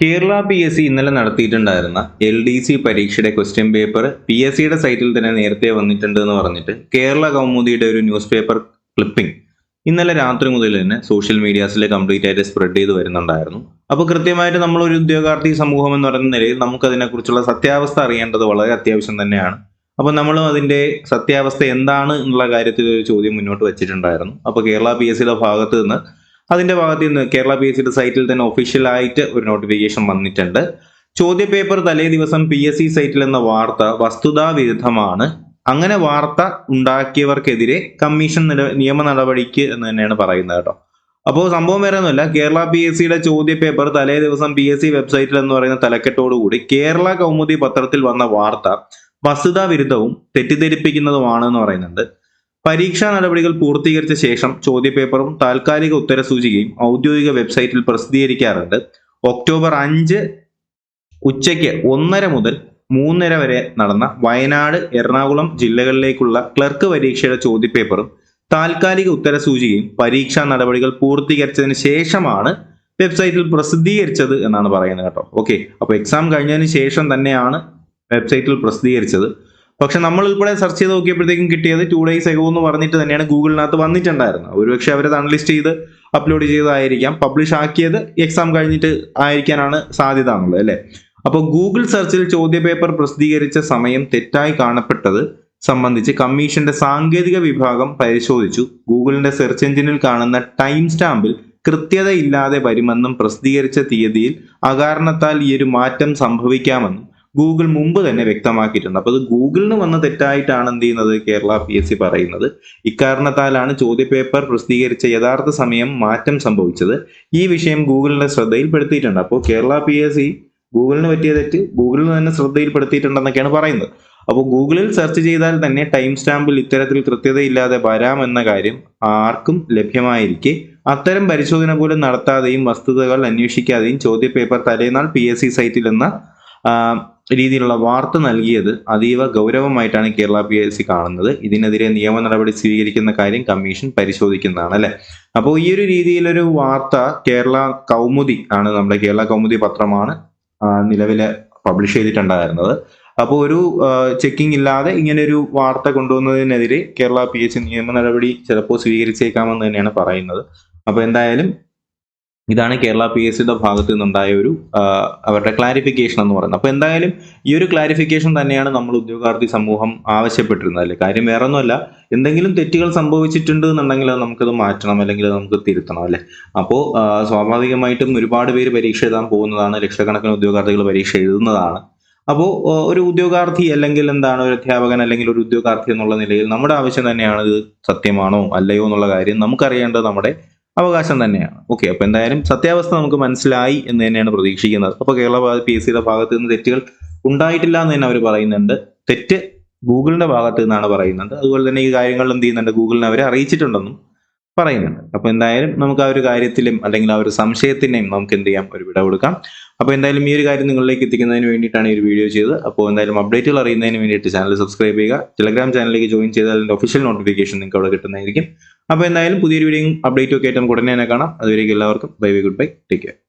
Kerala P S C ഇന്നലെ നടത്തിയിട്ടുണ്ടായിരുന്ന L D C പരീക്ഷയുടെ ക്വസ്റ്റ്യൻ പേപ്പർ പി എസ് സിയുടെ സൈറ്റിൽ തന്നെ നേരത്തെ വന്നിട്ടുണ്ട് എന്ന് പറഞ്ഞിട്ട് കേരള കൗമുദിയുടെ ഒരു ന്യൂസ് പേപ്പർ ക്ലിപ്പിംഗ് ഇന്നലെ രാത്രി മുതൽ തന്നെ സോഷ്യൽ മീഡിയാസിൽ കംപ്ലീറ്റ് ആയിട്ട് സ്പ്രെഡ് ചെയ്ത് വരുന്നുണ്ടായിരുന്നു. അപ്പോൾ കൃത്യമായിട്ട് നമ്മൾ ഒരു ഉദ്യോഗാർത്ഥി സമൂഹം എന്ന് പറയുന്ന നിലയിൽ നമുക്ക് അതിനെക്കുറിച്ചുള്ള സത്യാവസ്ഥ അറിയേണ്ടത് വളരെ അത്യാവശ്യം തന്നെയാണ്. അപ്പോൾ നമ്മൾ അതിന്റെ സത്യാവസ്ഥ എന്താണ് എന്നുള്ള കാര്യത്തിൽ ഒരു ചോദ്യം മുന്നോട്ട് വെച്ചിട്ടുണ്ടായിരുന്നു. അപ്പോൾ കേരള പി എസ് സിയുടെ ഭാഗത്ത് നിന്ന് അതിന്റെ ഭാഗത്ത് നിന്ന് കേരള പി എസ് സിയുടെ സൈറ്റിൽ തന്നെ ഒഫീഷ്യലായിട്ട് ഒരു നോട്ടിഫിക്കേഷൻ വന്നിട്ടുണ്ട്. ചോദ്യപേപ്പർ തലേ ദിവസം പി എസ് സി സൈറ്റിൽ എന്ന വാർത്ത വസ്തുതാ വിരുദ്ധമാണ്. അങ്ങനെ വാർത്ത ഉണ്ടാക്കിയവർക്കെതിരെ കമ്മീഷൻ നിയമ നടപടിക്ക് എന്ന് തന്നെയാണ് പറയുന്നത് കേട്ടോ. അപ്പോൾ സംഭവം വേറെ ഒന്നുമില്ല കേരള പി എസ് സിയുടെ ചോദ്യപേപ്പർ തലേ ദിവസം പി എസ് സി വെബ്സൈറ്റിൽ എന്ന് പറയുന്ന തലക്കെട്ടോടുകൂടി കേരള കൗമുദി പത്രത്തിൽ വന്ന വാർത്ത വസ്തുതാ വിരുദ്ധവും തെറ്റിദ്ധരിപ്പിക്കുന്നതുമാണെന്ന് പറയുന്നുണ്ട്. പരീക്ഷാ നടപടികൾ പൂർത്തീകരിച്ച ശേഷം ചോദ്യപേപ്പറും താൽക്കാലിക ഉത്തരസൂചികയും ഔദ്യോഗിക വെബ്സൈറ്റിൽ പ്രസിദ്ധീകരിക്കാറുണ്ട്. ഒക്ടോബർ അഞ്ച് ഉച്ചയ്ക്ക് ഒന്നര മുതൽ മൂന്നര വരെ നടന്ന വയനാട് എറണാകുളം ജില്ലകളിലേക്കുള്ള ക്ലർക്ക് പരീക്ഷയുടെ ചോദ്യപേപ്പറും താൽക്കാലിക ഉത്തരസൂചികയും പരീക്ഷാ നടപടികൾ പൂർത്തീകരിച്ചതിന് ശേഷമാണ് വെബ്സൈറ്റിൽ പ്രസിദ്ധീകരിച്ചത് എന്നാണ് പറയുന്നത് കേട്ടോ. ഓക്കെ അപ്പോൾ എക്സാം കഴിഞ്ഞതിന് ശേഷം തന്നെയാണ് വെബ്സൈറ്റിൽ പ്രസിദ്ധീകരിച്ചത്. പക്ഷെ നമ്മൾ ഉൾപ്പെടെ സെർച്ച് ചെയ്ത് നോക്കിയപ്പോഴത്തേക്കും കിട്ടിയത് ടു ഡേയ്സ് എഗോ എന്ന് പറഞ്ഞിട്ട് തന്നെയാണ് ഗൂഗിളിനകത്ത് വന്നിട്ടുണ്ടായിരുന്നത്. ഒരുപക്ഷെ അവരത് അൺലിസ്റ്റ് ചെയ്ത് അപ്ലോഡ് ചെയ്തതായിരിക്കാം. പബ്ലിഷ് ആക്കിയത് എക്സാം കഴിഞ്ഞിട്ട് ആയിരിക്കാനാണ് സാധ്യത എന്നുള്ളത് അല്ലേ? അപ്പോൾ ഗൂഗിൾ സെർച്ചിൽ ചോദ്യപേപ്പർ പ്രസിദ്ധീകരിച്ച സമയം തെറ്റായി കാണപ്പെട്ടത് സംബന്ധിച്ച് കമ്മീഷന്റെ സാങ്കേതിക വിഭാഗം പരിശോധിച്ചു. ഗൂഗിളിന്റെ സെർച്ച് എഞ്ചിനിൽ കാണുന്ന ടൈം സ്റ്റാമ്പിൽ കൃത്യതയില്ലാതെ വരുമെന്നും പ്രസിദ്ധീകരിച്ച തീയതിയിൽ അകാരണത്താൽ ഈ ഒരു മാറ്റം സംഭവിക്കാമെന്നും ഗൂഗിൾ മുമ്പ് തന്നെ വ്യക്തമാക്കിയിട്ടുണ്ട്. അപ്പോൾ അത് ഗൂഗിളിന് വന്ന തെറ്റായിട്ടാണ് എന്ത് ചെയ്യുന്നത്? കേരള പി എസ് സി പറയുന്നത്. ഇക്കാരണത്താലാണ് ചോദ്യപേപ്പർ പ്രസിദ്ധീകരിച്ച യഥാർത്ഥ സമയം മാറ്റം സംഭവിച്ചത്. ഈ വിഷയം ഗൂഗിളിന്റെ ശ്രദ്ധയിൽപ്പെടുത്തിയിട്ടുണ്ട്. അപ്പോൾ കേരള പി എസ് സി ഗൂഗിളിന് പറ്റിയ തെറ്റ് ഗൂഗിളിന് തന്നെ ശ്രദ്ധയിൽപ്പെടുത്തിയിട്ടുണ്ടെന്നൊക്കെയാണ് പറയുന്നത്. അപ്പോൾ ഗൂഗിളിൽ സെർച്ച് ചെയ്താൽ തന്നെ ടൈം സ്റ്റാമ്പിൽ ഇത്തരത്തിൽ കൃത്യതയില്ലാതെ വരാമെന്ന കാര്യം ആർക്കും ലഭ്യമായിരിക്കെ. അത്തരം പരിശോധന പോലും നടത്താതെയും വസ്തുതകൾ അന്വേഷിക്കാതെയും ചോദ്യപേപ്പർ തലേനാൾ പി എസ് സി സൈറ്റിൽ എന്ന രീതിയിലുള്ള വാർത്ത നൽകിയത് അതീവ ഗൗരവമായിട്ടാണ് കേരള പി എസ് സി കാണുന്നത്. ഇതിനെതിരെ നിയമ നടപടി സ്വീകരിക്കുന്ന കാര്യം കമ്മീഷൻ പരിശോധിക്കുന്നതാണ് അല്ലെ? അപ്പോൾ ഈ ഒരു രീതിയിലൊരു വാർത്ത കേരള കൗമുദി ആണ് നമ്മുടെ കേരള കൗമുദി പത്രമാണ് നിലവിൽ പബ്ലിഷ് ചെയ്തിട്ടുണ്ടായിരുന്നത്. അപ്പോൾ ഒരു ചെക്കിംഗ് ഇല്ലാതെ ഇങ്ങനെ ഒരു വാർത്ത കൊണ്ടുവന്നതിനെതിരെ കേരള പി എസ് സി നിയമ നടപടി ചിലപ്പോൾ സ്വീകരിച്ചേക്കാമെന്ന് തന്നെയാണ് പറയുന്നത്. അപ്പോൾ എന്തായാലും ഇതാണ് കേരള പി എസ് സിയുടെ ഭാഗത്ത് നിന്നുണ്ടായ ഒരു അവരുടെ ക്ലാരിഫിക്കേഷൻ എന്ന് പറയുന്നത്. അപ്പോൾ എന്തായാലും ഈ ഒരു ക്ലാരിഫിക്കേഷൻ തന്നെയാണ് നമ്മൾ ഉദ്യോഗാർത്ഥി സമൂഹം ആവശ്യപ്പെട്ടിരുന്നത് അല്ലേ? കാര്യം വേറെ ഒന്നുമല്ല എന്തെങ്കിലും തെറ്റുകൾ സംഭവിച്ചിട്ടുണ്ട് എന്നുണ്ടെങ്കിൽ അത് നമുക്കത് മാറ്റണം അല്ലെങ്കിൽ നമുക്ക് തിരുത്തണം അല്ലേ? അപ്പോൾ സ്വാഭാവികമായിട്ടും ഒരുപാട് പേര് പരീക്ഷ എഴുതാൻ പോകുന്നതാണ് ലക്ഷക്കണക്കിന് ഉദ്യോഗാർത്ഥികൾ പരീക്ഷ എഴുതുന്നതാണ്. അപ്പോൾ ഒരു ഉദ്യോഗാർത്ഥി അല്ലെങ്കിൽ എന്താണ് ഒരു അധ്യാപകൻ അല്ലെങ്കിൽ ഒരു ഉദ്യോഗാർത്ഥി എന്നുള്ള നിലയിൽ നമ്മുടെ ആവശ്യം തന്നെയാണ് ഇത് സത്യമാണോ അല്ലയോ എന്നുള്ള കാര്യം നമുക്കറിയേണ്ടത് നമ്മുടെ അവകാശം തന്നെയാണ്. ഓക്കെ അപ്പോൾ എന്തായാലും സത്യാവസ്ഥ നമുക്ക് മനസ്സിലായി എന്ന് തന്നെയാണ് പ്രതീക്ഷിക്കുന്നത്. അപ്പോൾ കേരള പി എസ് സിയുടെ ഭാഗത്ത് നിന്ന് തെറ്റുകൾ ഉണ്ടായിട്ടില്ല എന്ന് തന്നെ അവർ പറയുന്നുണ്ട്. തെറ്റ് ഗൂഗിളിന്റെ ഭാഗത്ത് നിന്നാണ് പറയുന്നത്. അതുപോലെ തന്നെ ഈ കാര്യങ്ങൾ എന്ത് ചെയ്യുന്നുണ്ട്? ഗൂഗിളിനെ അവരെ അറിയിച്ചിട്ടുണ്ടെന്നും പറയുന്നുണ്ട്. അപ്പോൾ എന്തായാലും നമുക്ക് ആ ഒരു കാര്യത്തിലും അല്ലെങ്കിൽ ആ ഒരു സംശയത്തിനെയും നമുക്ക് എന്ത് ചെയ്യാം? ഒരു വിട കൊടുക്കാം അപ്പോൾ എന്തായാലും ഈ ഒരു കാര്യം നിങ്ങളിലേക്ക് എത്തിക്കുന്നതിന് വേണ്ടിയിട്ടാണ് ഈ ഒരു വീഡിയോ ചെയ്തത്. അപ്പോൾ എന്തായാലും അപ്ഡേറ്റുകൾ അറിയുന്നതിന് വേണ്ടിയിട്ട് ചാനൽ സബ്സ്ക്രൈബ് ചെയ്യുക. ടെലഗ്രാം ചാനലിലേക്ക് ജോയിൻ ചെയ്താൽ അതിന്റെ ഒഫീഷ്യൽ നോട്ടിഫിക്കേഷൻ നിങ്ങൾക്ക് അവിടെ കിട്ടുന്നതായിരിക്കും. അപ്പോൾ എന്തായാലും പുതിയൊരു വീഡിയോയും അപ്ഡേറ്റും ഒക്കെ ആയിട്ട് നമുക്ക് ഉടനെ തന്നെ കാണാം. അതുവരേക്കും എല്ലാവർക്കും. Bye bye good bye. Take care.